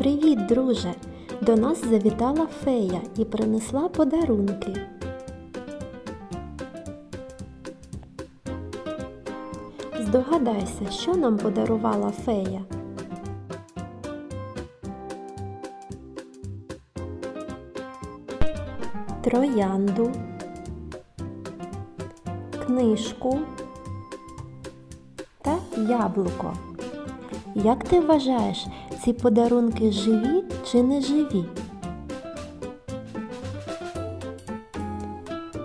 Привіт, друже! До нас завітала фея і принесла подарунки. Здогадайся, що нам подарувала фея? Троянду, книжку та яблуко. Як ти вважаєш, ці подарунки живі чи не живі?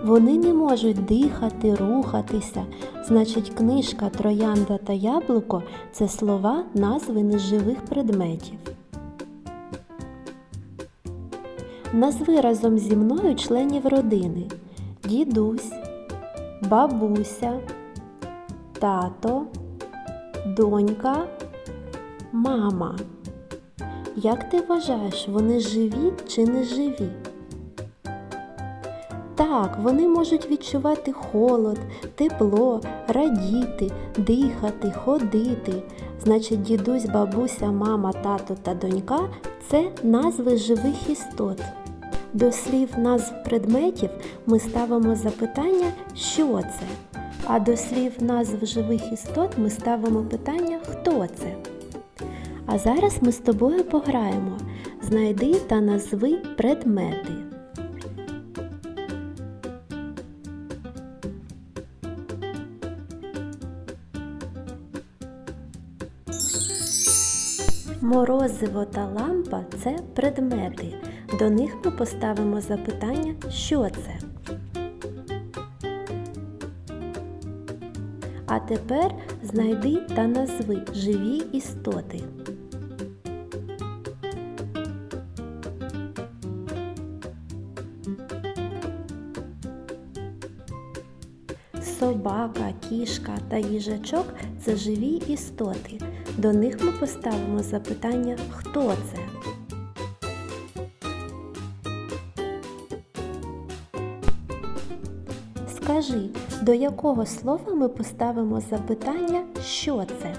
Вони не можуть дихати, рухатися. Значить, книжка, троянда та яблуко це слова, назви неживих предметів. Назви разом зі мною членів родини: дідусь, бабуся, тато, донька, мама. Як ти вважаєш, вони живі чи не живі? Так, вони можуть відчувати холод, тепло, радіти, дихати, ходити. Значить, дідусь, бабуся, мама, тато та донька це назви живих істот. До слів назв предметів ми ставимо запитання, що це. А до слів назв живих істот ми ставимо питання, хто це. А зараз ми з тобою пограємо. Знайди та назви предмети. Морозиво та лампа це предмети. До них ми поставимо запитання, що це. А тепер знайди та назви живі істоти. Собака, кішка та їжачок це живі істоти. До них ми поставимо запитання, хто це. Скажи, до якого слова ми поставимо запитання, що це?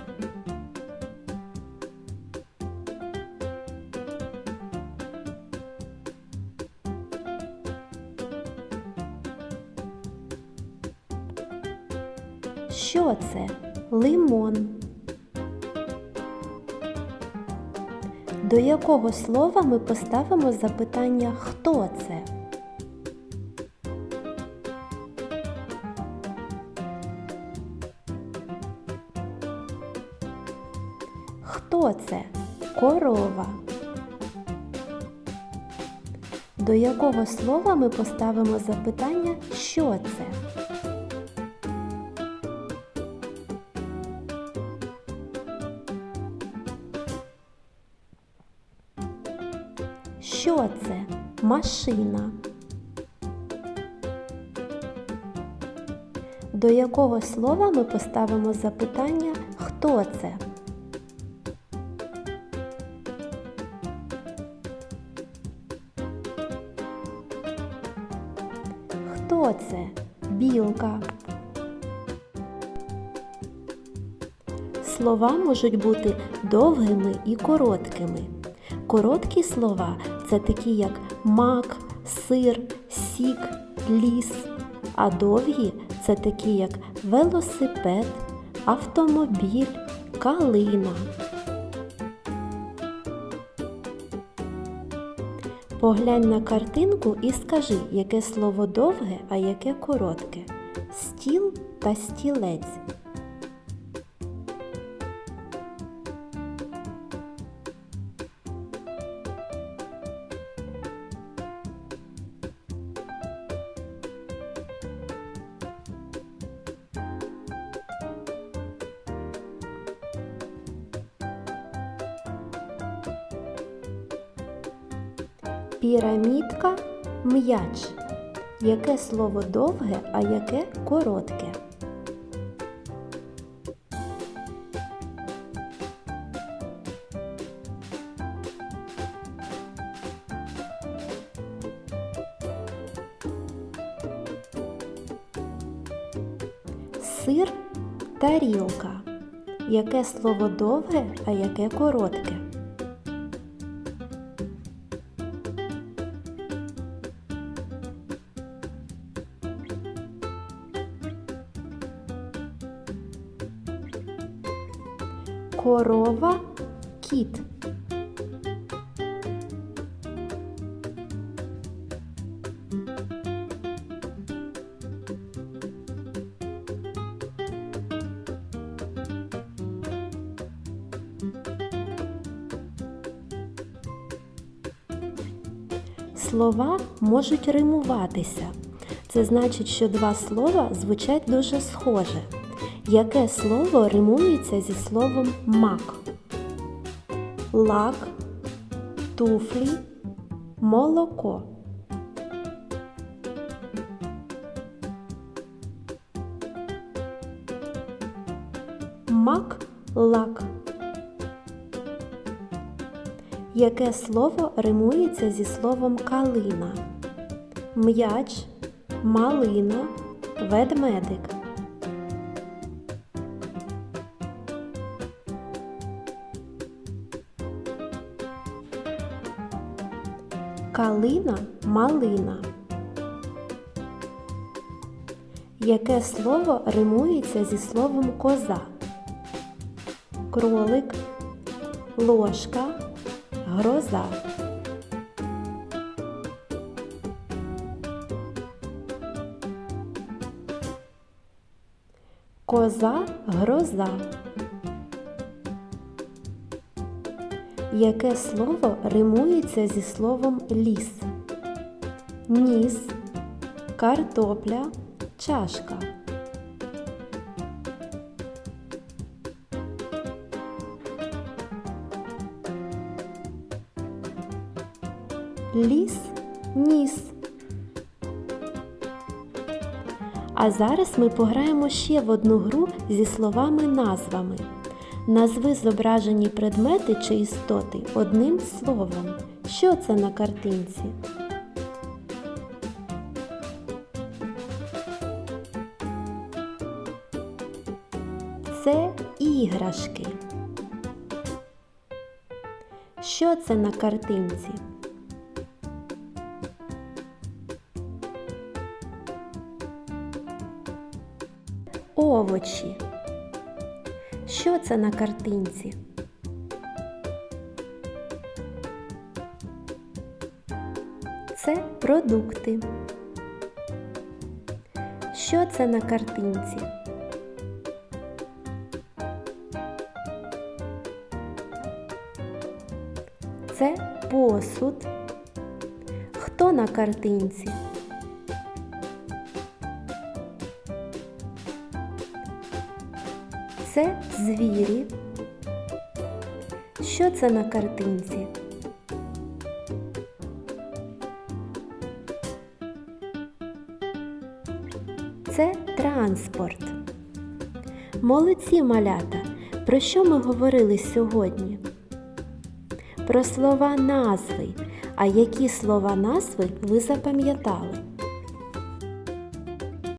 Що це? Лимон. До якого слова ми поставимо запитання хто це? Хто це? Корова. До якого слова ми поставимо запитання що це? Що це? Машина. До якого слова ми поставимо запитання хто це? Хто це? Білка. Слова можуть бути довгими і короткими. Короткі слова це такі як мак, сир, сік, ліс, а довгі це такі як велосипед, автомобіль, калина. Поглянь на картинку і скажи, яке слово довге, а яке коротке. Стіл та стілець. Пірамідка м'яч. Яке слово довге, а яке коротке? Сир тарілка. Яке слово довге, а яке коротке? Корова, кіт. Слова можуть римуватися. Це значить, що два слова звучать дуже схоже. Яке слово римується зі словом мак? Лак, туфлі, молоко. Мак, лак. Яке слово римується зі словом калина? М'яч, малина, ведмедик. Калина, малина. Яке слово римується зі словом коза? Кролик, ложка, гроза. Коза гроза. Яке слово римується зі словом ліс? Ніс, картопля, чашка. Ліс, ніс. А зараз ми пограємо ще в одну гру зі словами-назвами. Назви зображені предмети чи істоти одним словом. Що це на картинці? Це іграшки. Що це на картинці? Овочі. Що це на картинці? Це продукти. Що це на картинці? Це посуд. Хто на картинці? Це звірі. Що це на картинці? Це транспорт. Молодці малята. Про що ми говорили сьогодні? Про слова назви. А які слова назви ви запам'ятали?